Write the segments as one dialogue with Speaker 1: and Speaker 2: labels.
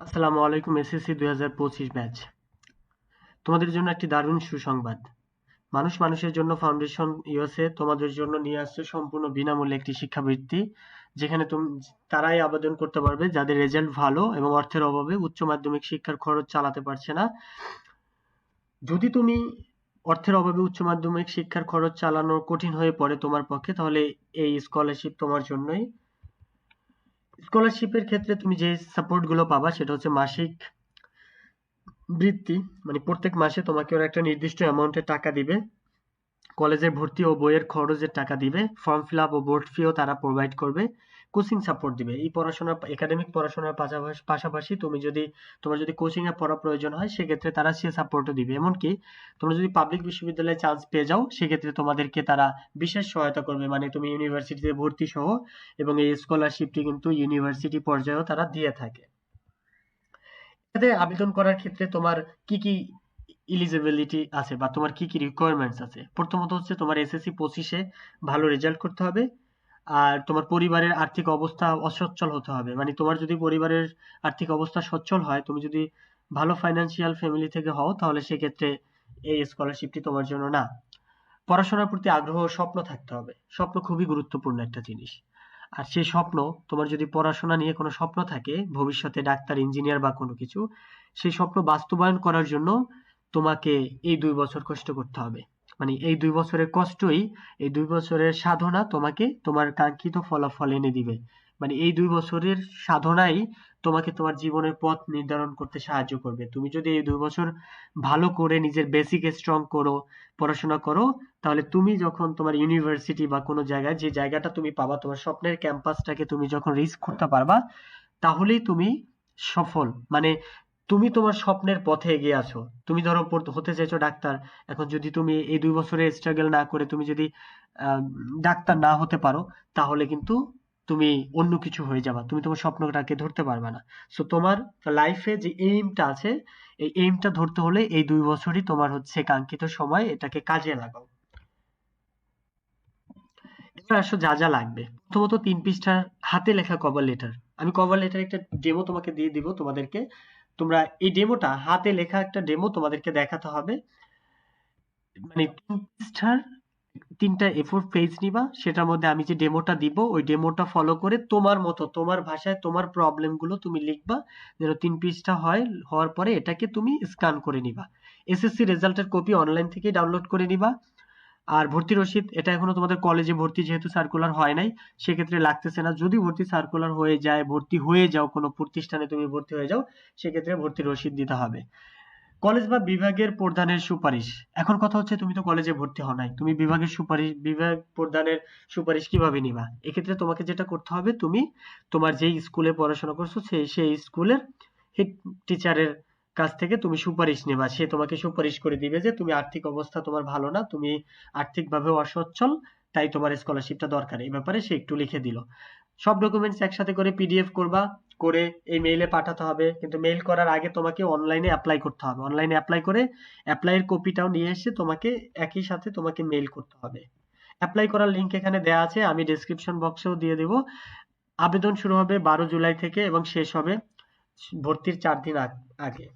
Speaker 1: আসসালামু আলাইকুম, এসএসসি দুই হাজার পঁচিশ ব্যাচ। তোমাদের জন্য একটি দারুণ সুসংবাদ। মানুষ মানুষের জন্য ফাউন্ডেশন ইউএসএ তোমাদের জন্য নিয়ে আসছে সম্পূর্ণ বিনামূল্যে একটি শিক্ষাবৃত্তি, যেখানে তুমি, তারাই আবেদন করতে পারবে যাদের রেজাল্ট ভালো এবং অর্থের অভাবে উচ্চ মাধ্যমিক শিক্ষার খরচ চালাতে পারছে না। যদি তুমি অর্থের অভাবে উচ্চ মাধ্যমিক শিক্ষার খরচ চালানো কঠিন হয়ে পড়ে তোমার পক্ষে, তাহলে এই স্কলারশিপ তোমার জন্যই স্কলারশিপের ক্ষেত্রে তুমি যে সাপোর্টগুলো পাবা, সেটা হচ্ছে মাসিক বৃত্তি। মানে প্রত্যেক মাসে তোমাকে ওরা একটা নির্দিষ্ট অ্যামাউন্টের টাকা দিবে। কলেজের ভর্তি ও বইয়ের খরচের টাকা দিবে। ফর্ম ফিল আপ ও বোর্ড ফিও তারা প্রোভাইড করবে। কোচিং সাপোর্ট দিবে। এই পড়াশোনার একাডেমিক পড়াশোনার পাশাপাশি পাশাপাশি তুমি যদি, তোমার যদি কোচিং এ পড়া প্রয়োজন হয়, সেক্ষেত্রে তারা সে সাপোর্টও দিবে। এমনকি তোমরা যদি পাবলিক বিশ্ববিদ্যালয়ে চান্স পেয়ে যাও, সেক্ষেত্রে তোমাদেরকে তারা বিশেষ সহায়তা করবে। মানে তুমি ইউনিভার্সিটিতে ভর্তি সহ এবং এই স্কলারশিপটি কিন্তু ইউনিভার্সিটি পর্যায়েও তারা দিয়ে থাকে। এতে আবেদন করার ক্ষেত্রে তোমার কি কি ইলিজিবিলিটি আছে বা তোমার কি কি রিকোয়ারমেন্টস আছে? প্রথমত হচ্ছে তোমার এসএসসি পঁচিশে ভালো রেজাল্ট করতে হবে। আর তোমার পরিবারের আর্থিক অবস্থা অসচ্ছল হতে হবে। মানে তোমার যদি পরিবারের আর্থিক অবস্থা সচ্ছল হয়, তুমি যদি ভালো ফাইন্যান্সিয়াল ফ্যামিলি থেকে হও, তাহলে সেক্ষেত্রে এই স্কলারশিপটি তোমার জন্য না। পড়াশোনার প্রতি আগ্রহ স্বপ্ন থাকতে হবে। স্বপ্ন খুবই গুরুত্বপূর্ণ একটা জিনিস। আর সেই স্বপ্ন, তোমার যদি পড়াশোনা নিয়ে কোনো স্বপ্ন থাকে, ভবিষ্যতে ডাক্তার ইঞ্জিনিয়ার বা কোনো কিছু, সেই স্বপ্ন বাস্তবায়ন করার জন্য তোমাকে এই দুই বছর কষ্ট করতে হবে। মানে এই দুই বছরের কষ্টই, এই দুই বছরের সাধনা তোমাকে, তোমার কাঙ্ক্ষিত ফলাফল এনে দিবে। মানে এই দুই বছরের সাধনাই তোমাকে তোমার জীবনের পথ নির্ধারণ করতে সাহায্য করবে। তুমি যদি এই দুই বছর ভালো করে নিজের বেসিক স্ট্রং করো, পড়াশোনা করো, তাহলে তুমি যখন তোমার ইউনিভার্সিটি বা কোনো জায়গায় যে জায়গাটা তুমি পাবা, তোমার স্বপ্নের ক্যাম্পাসটাকে তুমি যখন রিস্ক করতে পারবা, তাহলেই তুমি সফল। মানে তুমি তোমার স্বপ্নের পথে এগিয়ে আছো। তুমি ধরো হতে চাইছো ডাক্তার। এখন যদি তুমি এই দুই বছরের স্ট্রাগল না করে তুমি যদি ডাক্তার না হতে পারো, তাহলে কিন্তু তুমি অন্য কিছু হয়ে যাবা। তুমি তোমার স্বপ্নটাকে ধরতে পারবে না। সো তোমার লাইফে যে এইমটা আছে, এই এইমটা ধরতে হলে এই দুই বছরই তোমার হচ্ছে কাঙ্ক্ষিত সময় এটাকে কাজে লাগাও। এবার আসো যা যা লাগবে। প্রথমত তিন পৃষ্ঠার হাতে লেখা কভার লেটার আমি কভার লেটার একটা ডেমো তোমাকে দিয়ে দিব তোমাদেরকে। তোমরা এই ডেমোটা হাতে লেখা একটা ডেমো তোমাদেরকে দেখাতে হবে। মানে পৃষ্ঠার তিনটা এ ফোর পেজ নিবা, সেটার মধ্যে আমি যে ডেমোটা দিব, ওই ডেমোটা ফলো করে তোমার মতো, তোমার ভাষায় তোমার প্রবলেমগুলো তুমি লিখবা, যেন তিন পৃষ্ঠা হয়, হওয়ার পরে এটাকে তুমি স্ক্যান করে নিবা। এসএসসি রেজাল্টের কপি অনলাইন থেকে ডাউনলোড করে নিবা। আর ভর্তি রসিদ, এটা এখনও তোমাদের কলেজে ভর্তি যেহেতু সার্কুলার হয় নাই, সেক্ষেত্রে লাগতেছে না। যদি ভর্তি সার্কুলার হয়ে যায়, ভর্তি হয়ে যাও, কোনো প্রতিষ্ঠানে তুমি ভর্তি হয়ে যাও, সেক্ষেত্রে ভর্তি রসিদ দিতে হবে। কলেজ বা বিভাগের প্রধানের সুপারিশ। এখন কথা হচ্ছে, তুমি তো কলেজে ভর্তি হও নাই। তুমি বিভাগের সুপারিশ, বিভাগ প্রধানের সুপারিশ কীভাবে নিবা? এক্ষেত্রে তোমাকে যেটা করতে হবে, তুমি তোমার যেই স্কুলে পড়াশোনা করছ সেই সেই স্কুলের হেড টিচারের কাছ থেকে তুমি সুপারিশ নেবা। সে তোমাকে সুপারিশ করে দিবে যে তুমি আর্থিক অবস্থা তোমার ভালো না, তুমি আর্থিকভাবে অসচ্ছল, তাই তোমার স্কলারশিপটা দরকার। এই ব্যাপারে সে একটু লিখে দিল। সব ডকুমেন্টস একসাথে করে পিডিএফ করবা, করে এই মেইলে পাঠাতে হবে। কিন্তু মেইল করার আগে তোমাকে অনলাইনে অ্যাপ্লাই করতে হবে। অনলাইনে অ্যাপ্লাই করে অ্যাপ্লাইয়ের কপিটাও নিয়ে এসে তোমাকে একই সাথে তোমাকে মেইল করতে হবে। অ্যাপ্লাই করার লিংক এখানে দেওয়া আছে, আমি ডেসক্রিপশন বক্সেও দিয়ে দেব। আবেদন শুরু হবে বারো জুলাই থেকে এবং শেষ হবে ভর্তির চার দিন আগে।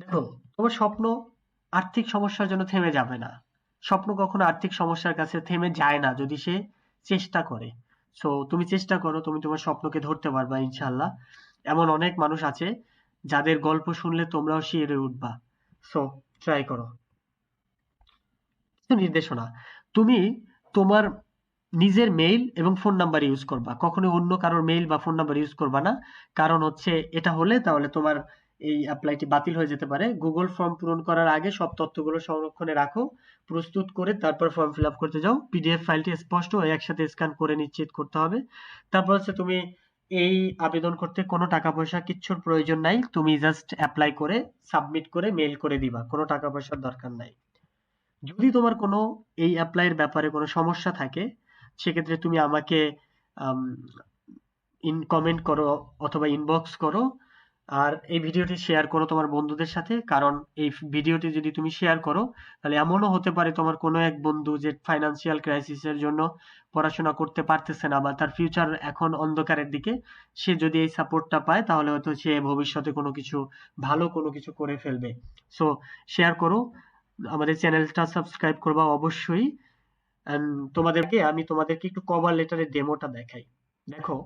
Speaker 1: দেখো, তোমার স্বপ্ন আর্থিক সমস্যার জন্য থেমে যাবে না। স্বপ্ন কখনো আর্থিক সমস্যার কাছে থেমে যায় না যদি সে চেষ্টা করে। সো তুমি চেষ্টা করো, তুমি তোমার স্বপ্নকে ধরতে পারবা ইনশাল্লাহ এমন অনেক মানুষ আছে যাদের গল্প শুনলে তোমরাও শিরে উঠবা। সো ট্রাই করো। নির্দেশনা। তুমি তোমার নিজের মেইল এবং ফোন নাম্বার ইউজ করবা। কখনো অন্য কারোর মেইল বা ফোন নাম্বার ইউজ করবা না। কারণ হচ্ছে, এটা হলে তাহলে তোমার এই অ্যাপ্লাইটি বাতিল হয়ে যেতে পারে। গুগল ফর্ম পূরণ করার আগে সব তথ্যগুলো সংরক্ষণে রাখো, প্রস্তুত করে তারপর ফর্ম ফিল করতে যাও। পিডিএফ ফাইলটি স্পষ্ট ও একসাথে স্ক্যান করে নিশ্চিত করতে হবে। তারপর হচ্ছে তুমি এই আবেদন করতে কোনো টাকা পয়সা কিচ্ছুর প্রয়োজন নাই। তুমি জাস্ট অ্যাপ্লাই করে সাবমিট করে মেইল করে দিবা। কোনো টাকা পয়সার দরকার নাই। যদি তোমার কোনো এই অ্যাপ্লাইয়ের ব্যাপারে কোনো সমস্যা থাকে, সেক্ষেত্রে তুমি আমাকে ইন কমেন্ট করো অথবা ইনবক্স করো। আর এই ভিডিওটি শেয়ার করো তোমার বন্ধুদের সাথে, কারণ এই ভিডিওটি যদি তুমি শেয়ার করো, তাহলে এমনও হতে পারে তোমার কোনো এক বন্ধু যে ফাইনান্সিয়াল ক্রাইসিসের জন্য পড়াশোনা করতে পারতেছে না বা তার ফিউচার এখন অন্ধকারের দিকে, সে যদি এই সাপোর্টটা পায়, তাহলে হয়তো সে ভবিষ্যতে কোনো কিছু ভালো কোনো কিছু করে ফেলবে। সো শেয়ার করো, আমাদের চ্যানেলটা সাবস্ক্রাইব করবা অবশ্যই। তোমাদেরকে, আমি তোমাদেরকে একটু কভার লেটারের ডেমোটা দেখাই। দেখো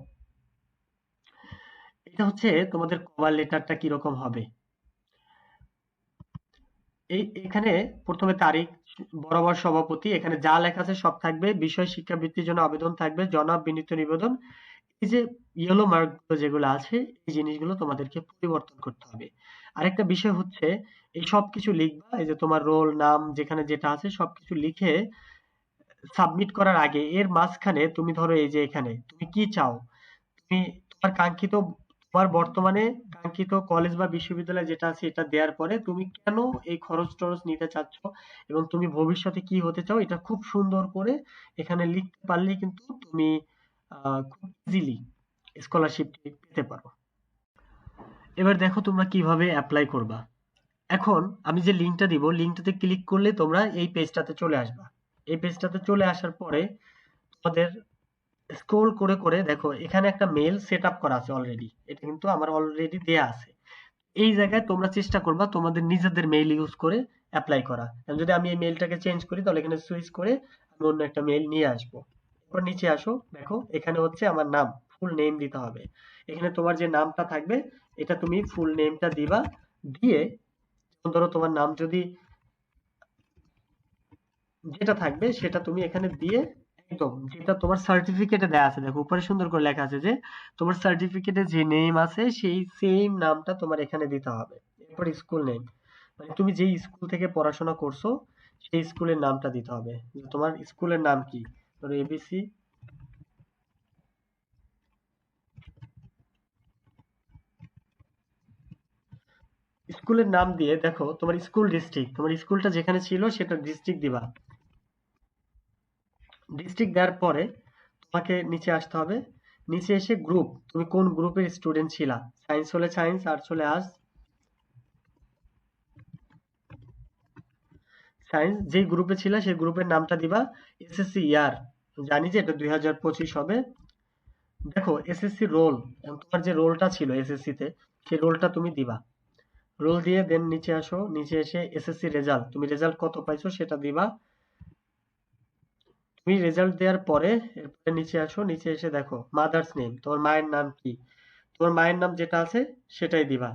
Speaker 1: এটা হচ্ছে তোমাদের কভার লেটারটা কীরকম হবে? এই, এখানে প্রথমে তারিখ, বরাবর সভাপতি, এখানে যা লেখা আছে সব থাকবে, বিষয়, শিক্ষাবৃত্তির জন্য আবেদন থাকবে, জনাব, বিনীত নিবেদন, এই যে ইয়েলো মার্কগুলো যেগুলো আছে, এই জিনিসগুলো তোমাদেরকে পরিবর্তন করতে হবে। আরেকটা বিষয় হচ্ছে, এই সব কিছু লিখবা, এই যে তোমার রোল নাম, যেখানে যেটা আছে, সবকিছু লিখে সাবমিট করার আগে, এর মাঝখানে তুমি ধরো এই যে এখানে, তুমি কি চাও? তুমি তোমার কাঙ্ক্ষিত তোমার বর্তমানে কাঙ্ক্ষিত কলেজ বা বিশ্ববিদ্যালয় যেটা আছে এটা দেওয়ার পরে তুমি কেন এই খরচ টরচ নিতে চাচ্ছ এবং তুমি ভবিষ্যতে কি হতে চাও এটা খুব সুন্দর করে এখানে লিখতে পারলে কিন্তু তুমি খুব ইজিলি স্কলারশিপ পেতে পারো। এবার দেখো তোমরা কীভাবে অ্যাপ্লাই করবা। এখন আমি যে লিঙ্কটা দিব লিঙ্কটাতে ক্লিক করলে তোমরা এই পেজটাতে চলে আসবা। এই পেজটাতে চলে আসার পরে তোমাদের স্ক্রোল করে করে দেখো, এখানে একটা মেল সেট আপ করা আছে অলরেডি এটা কিন্তু আমার অলরেডি দেয়া আছে। এই জায়গায় তোমরা চেষ্টা করবা তোমাদের নিজেদের মেইল ইউজ করে অ্যাপ্লাই করা। যদি আমি এই মেইলটাকে চেঞ্জ করি, তাহলে এখানে সুইচ করে আমি অন্য একটা মেইল নিয়ে আসব। এরপর নিচে আসো, দেখো, এখানে হচ্ছে আমার নাম ফুল নেম দিতে হবে। এখানে তোমার যে নামটা থাকবে, এটা তুমি ফুল নেমটা দিবা, দিয়ে ধরো তোমার নাম যদি যেটা থাকবে, সেটা তুমি এখানে দিয়ে একদম। যেটা তোমার সার্টিফিকেটে দেয়া আছে, দেখো, উপরে সুন্দর করে লেখা আছে যে, তোমার সার্টিফিকেটে যে নেম আছে, সেই সেম নামটা তোমার এখানে দিতে হবে। এরপর স্কুল নেম মানে তুমি যেই স্কুল থেকে পড়াশোনা করছ, সেই স্কুলের নামটা দিতে হবে। তোমার স্কুলের নাম কি? ধরো এবিসি স্কুলের নাম দিয়ে, দেখো, তোমার স্কুল ডিস্ট্রিক্ট তোমার স্কুলটা যেখানে ছিল, সেটা ডিস্ট্রিক্ট দিবা। ডিস্ট্রিক্ট দেওয়ার পরে তোমাকে নিচে আসতে হবে। নিচে এসে গ্রুপ তুমি কোন গ্রুপের স্টুডেন্ট ছিলা? সায়েন্স হলে সায়েন্স আর্টস হলে আর্টস সায়েন্স যেই গ্রুপে ছিল, সেই গ্রুপের নামটা দিবা এসএসসি ইয়ার জানি যে এটা দুই হাজার পঁচিশ হবে। দেখো এসএসসি রোল তোমার যে রোলটা ছিল এসএসসি তে, সেই রোলটা তুমি দিবা। রোল দিয়ে দেন নিচে আসো, নিচে এসে এসএসসি রেজাল্ট তুমি রেজাল্ট কত পাইছো সেটা দিবা। তুমি রেজাল্ট দেওয়ার পরে এরপরে নিচে আসো, নিচে এসে দেখো মাদার্স নেম তোমার মায়ের নাম কি? তোমার মায়ের নাম যেটা আছে সেটাই দিবা।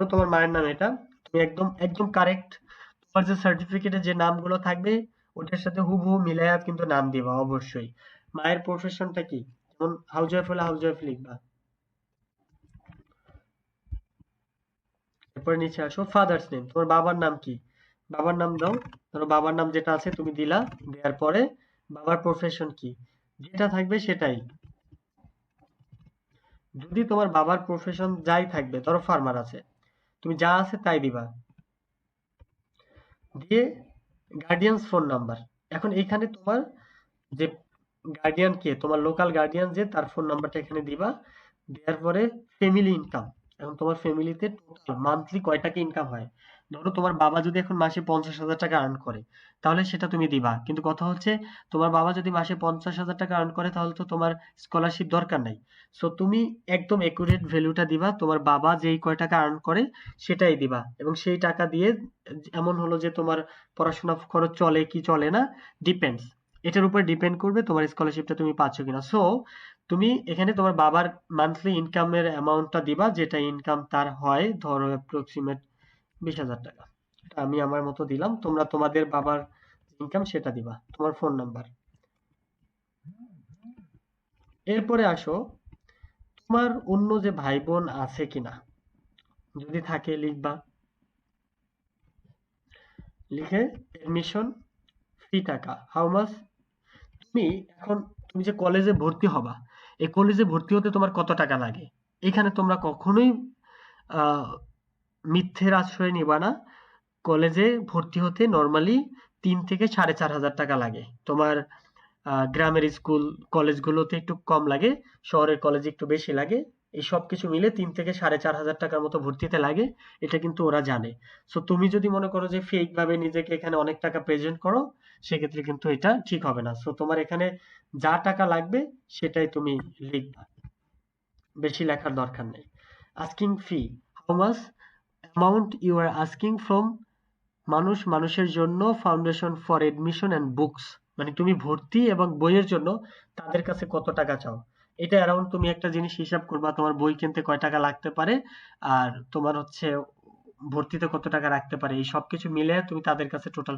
Speaker 1: তোমার মায়ের নাম এটা, তুমি একদম একদম কারেক্ট তোমার যে সার্টিফিকেটে যে নামগুলো থাকবে, ওটার সাথে হুবহু মিলায়া কিন্তু নাম দিবা, অবশ্যই। মায়ের প্রফেশনটা কি? যেমন হাউস ওয়াইফ হলে হাউস ওয়াইফ লিখবা। এরপরে নিচে আসো ফাদার্স নেম তোমার বাবার নাম কি? বাবার নাম দাও, ধরো বাবার নাম যেটা আছে তুমি দিলা, দেওয়ার পরে বাবার প্রফেশন কি? যেটা থাকবে সেটাই। যদি তোমার বাবার প্রফেশন যাই থাকবে, ধরো ফার্মার আছে, তুমি যা আছে তাই দিবা। দিয়ে গার্ডিয়ানস ফোন নাম্বার এখন এখানে তোমার যে গার্ডিয়ান কে, তোমার লোকাল গার্ডিয়ান যে, তার ফোন নাম্বারটা এখানে দিবা, দেওয়ার পরে ফ্যামিলি ইনকাম এখন তোমার ফ্যামিলিতে টোটাল মান্থলি কয় টাকা ইনকাম হয়? ধরো তোমার বাবা যদি এখন মাসে পঞ্চাশ হাজার টাকা আর্ন করে, তাহলে সেটা তুমি দিবা। কিন্তু কথা হচ্ছে, তোমার বাবা যদি মাসে পঞ্চাশ হাজার টাকা আর্ন করে, তাহলে তো তোমার স্কলারশিপ দরকার নাই। সো তুমি একদম একুরেট ভ্যালুটা দিবা, তোমার বাবা যেই কয় টাকা আর্ন করে, সেটাই দিবা। এবং সেই টাকা দিয়ে এমন হলো যে তোমার পড়াশোনা খরচ চলে কি চলে না ডিপেন্ডস এটার উপর ডিপেন্ড করবে তোমার স্কলারশিপটা তুমি পাচ্ছ কিনা। সো তুমি এখানে তোমার বাবার মান্থলি ইনকামের অ্যামাউন্টটা দিবা, যেটা ইনকাম তার হয়, ধরো অ্যাপ্রক্সিমেট বিশ হাজার টাকা। আমি আমার মতো দিলাম, তোমরা তোমাদের বাবার ইনকাম সেটা দিবা, তোমার ফোন নাম্বার এরপরে আসো, তোমার অন্য যে ভাই বোন আছে কিনা? যদি থাকে লিখবা। লিখে এডমিশন ফি টাকা। হাউ মাস তুমি এখন, তুমি যে কলেজে ভর্তি হবা এই কলেজে ভর্তি হতে তোমার কত টাকা লাগে? এখানে তোমরা কখনোই মিথ্যের আশ্রয় নিবা না। কলেজে ভর্তি হতে নর্মালি তিন থেকে সাড়ে চার হাজার টাকা লাগে। তোমার গ্রামের স্কুল কলেজগুলোতে একটু কম লাগে, শহরের কলেজে একটু বেশি লাগে। এই সব কিছু মিলে তিন থেকে সাড়ে চার হাজার টাকার মতো ভর্তিতে লাগে, এটা কিন্তু ওরা জানে। সো তুমি যদি মনে করো যে ফেক ভাবে নিজেকে এখানে অনেক টাকা প্রেজেন্ট করো সেক্ষেত্রে কিন্তু এটা ঠিক হবে না। সো তোমার এখানে যা টাকা লাগবে, সেটাই তুমি লিখবা। বেশি লেখার দরকার নেই। Asking fee how much amount you are asking from মানুষ, মানুষের জন্য foundation for admission and books মানে তুমি ভর্তি এবং বইয়ের জন্য তাদের কাছে কত টাকা চাও? এটা অ্যারাউন্ড তুমি একটা জিনিস হিসাব করবা, তোমার বই কিনতে কয় টাকা লাগতে পারে, আর তোমার হচ্ছে ভর্তিতে কত টাকা রাখতে পারে, এই সবকিছু মিলে তুমি তাদের কাছে টোটাল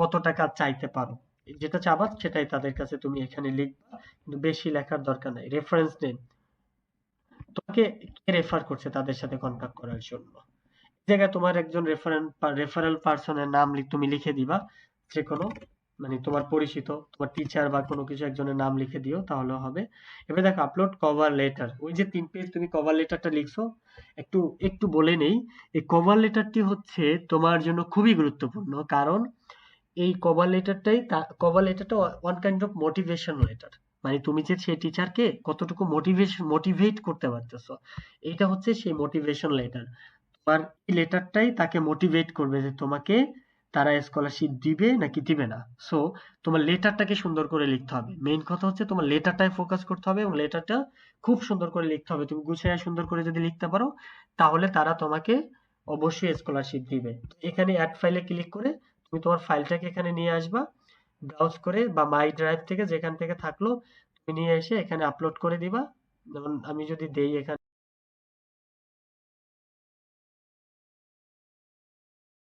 Speaker 1: কত টাকা চাইতে পারো? যেটা চাবা সেটাই তাদের কাছে তুমি এখানে লিখবা, কিন্তু বেশি লেখার দরকার নাই। রেফারেন্স নেম তোমাকে কে রেফার করছে তাদের সাথে কন্ট্যাক্ট করার জন্য? জায়গায় তোমার একজন রেফারেন্ট রেফারেল পার্সনের নাম তুমি লিখে দিবা যে কোনো মানে তোমার পরিচিত, তোমার টিচার বা কোনো কিছু একজনের নাম লিখে দিও তাহলে হবে। এবার দেখো আপলোড কভার লেটার ওই যে তিন পেজ তুমি কভার লেটারটা লিখছো, একটু একটু বলে নেই, এই কভার লেটারটি হচ্ছে তোমার জন্য খুবই গুরুত্বপূর্ণ, কারণ এই কভার লেটারটাই কভার লেটারটা one kind of motivation letter মানে তুমি যে সেই টিচারকে কতটুকু মোটিভেশন মোটিভেট করতে পারতেছো, এইটা হচ্ছে সেই মোটিভেশন লেটার তোমার এই লেটারটাই তাকে মোটিভেট করবে যে তোমাকে তারা স্কলারশিপ দিবে নাকি দিবে না? সো তোমার লেটারটাকে সুন্দর করে লিখতে হবে। মেইন কথা হচ্ছে তোমার লেটারটায় ফোকাস করতে হবে এবং লেটারটা খুব সুন্দর করে লিখতে হবে। তুমি গুছিয়ে সুন্দর করে যদি লিখতে পারো, তাহলে তারা তোমাকে অবশ্যই স্কলারশিপ দিবে। এখানে অ্যাড ফাইলে ক্লিক করে তুমি তোমার ফাইলটাকে এখানে নিয়ে আসবা। ব্রাউজ করে বা মাই ড্রাইভ থেকে যেখান থেকে থাকল, তুমি নিয়ে এসে এখানে আপলোড করে দিবা। যেমন আমি যদি দেই এখানে